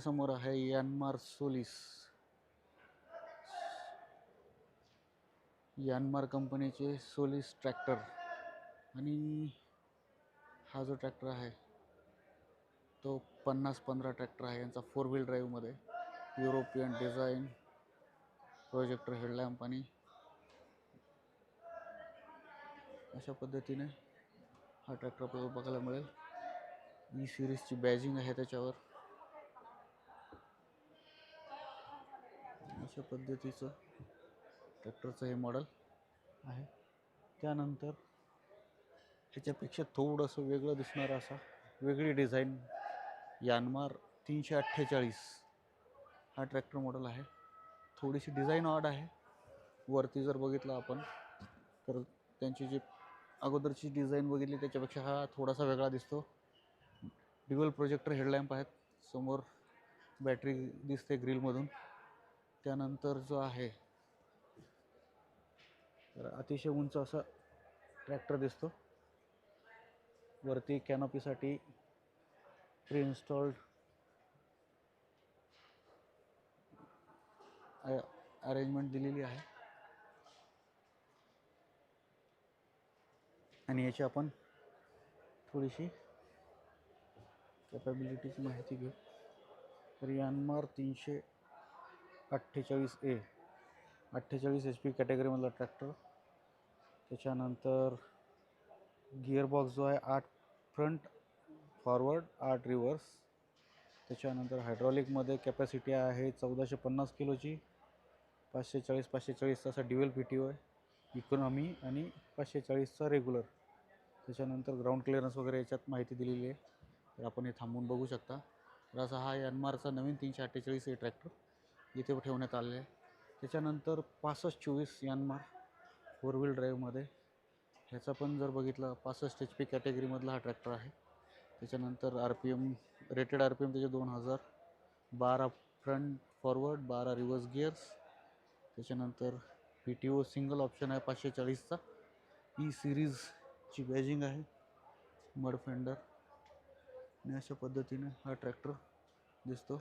समोर आहे Yanmar Solis. Yanmar कंपनीचे सोलिस ट्रॅक्टर. आणि हा जो ट्रॅक्टर आहे तो पन्नास पंधरा ट्रॅक्टर आहे. यांचा फोर व्हील ड्राईव्हमध्ये युरोपियन डिझाईन प्रोजेक्टर हेडलॅम्प आणि अशा पद्धतीने हा ट्रॅक्टर आपल्याला बघायला मिळेल. ई सिरीजची बॅजिंग आहे त्याच्यावर. अशा पद्धतीचं ट्रॅक्टरचं हे मॉडेल आहे. त्यानंतर ह्याच्यापेक्षा थोडंसं वेगळं दिसणारं असा वेगळी डिझाईन यानमार तीनशे अठ्ठेचाळीस हा ट्रॅक्टर मॉडेल आहे. थोडीशी डिझाईन ऑड आहे. वरती जर बघितलं आपण तर त्यांची जी अगोदरची डिझाईन बघितली त्याच्यापेक्षा हा थोडासा वेगळा दिसतो. ड्युअल प्रोजेक्टर हेडलॅम्प आहेत. समोर बॅटरी दिसते ग्रिलमधून त्यानंतर जो आहे तर अतिशय उंच असा ट्रॅक्टर दिसतो. वरती कॅनॉपीसाठी प्री इन्स्टॉल्ड अरेंजमेंट दिलेली आहे. आणि याची आपण थोडीशी कॅपॅबिलिटीची माहिती घेऊ. तर यानमार तीनशे अठ्ठेचाळीस ए. अठ्ठेचाळीस एच पी कॅटेगरीमधला ट्रॅक्टर. त्याच्यानंतर गिअरबॉक्स जो आहे आठ फ्रंट फॉरवर्ड आठ रिव्हर्स. त्याच्यानंतर हायड्रॉलिकमध्ये कॅपॅसिटी आहे चौदाशे पन्नास किलोची. पाचशे चाळीस पाचशे चाळीसचा असा ड्युएल पी टी ओ आहे. इकॉनॉमी आणि पाचशे चाळीसचा रेग्युलर. त्याच्यानंतर ग्राउंड क्लिअरन्स वगैरे याच्यात माहिती दिलेली आहे. तर आपण हे थांबून बघू शकता. तर असा हा यनमारचा नवीन तीनशे अठ्ठेचाळीस हे ट्रॅक्टर. इथे ठेवण्यात आले आहे. त्याच्यानंतर पासष्ट चोवीस यानमार फोर व्हील ड्राईव्हमध्ये ह्याचा पण जर बघितलं पासष्ट एच पी कॅटेगरीमधला हा ट्रॅक्टर आहे. त्याच्यानंतर R P M rated R P M त्याचे दोन हजार. बारा फ्रंट फॉरवर्ड बारा रिव्हर्स गिअर्स त्याच्यानंतर P T O single option आहे पाचशे चाळीसचा. ई सिरीजची बॅजिंग आहे. मडफेंडर आणि अशा पद्धतीने हा ट्रॅक्टर दिसतो.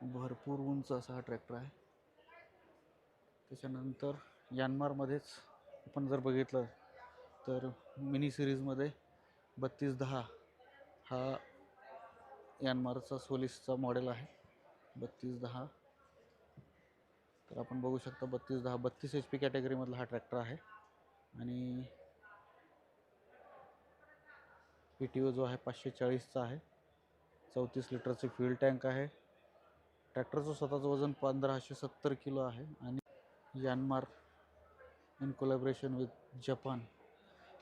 भरपूर उंच असा हा ट्रॅक्टर आहे. त्याच्यानंतर यानमारमध्येच आपण जर बघितलं तर मिनी सिरीजमध्ये बत्तीस दहा हा यानमारचा सोलिसचा मॉडेल आहे. बत्तीस दहा. तर आपण बघू शकता बत्तीस दहा बत्तीस एच पी कॅटेगरीमधला हा ट्रॅक्टर आहे. आणि पी टी ओ जो आहे पाचशे चाळीसचा आहे. चौतीस लिटरची फ्युल टँक आहे. ट्रॅक्टरचं स्वतःचं वजन पंधराशे सत्तर किलो आहे आणि Yanmar in collaboration with Japan.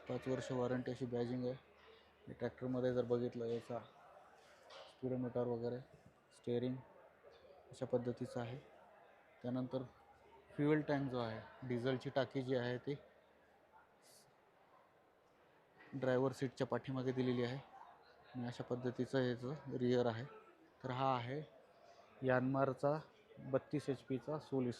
पाच वर्ष वॉरंटी अशी बॅजिंग आहे. ट्रॅक्टरमध्ये जर बघितलं याचा स्पीडोमीटर वगैरे स्टेअरिंग अशा पद्धतीचं आहे. त्यानंतर फ्युएल टँक जो आहे डिझेलची टाकी जी आहे ती ड्रायव्हर सीटच्या पाठीमागे दिलेली आहे. आणि अशा पद्धतीचं ह्याचं रिअर आहे. तर हा आहे यानमारचा बत्तीस एच पीचा सोलिस.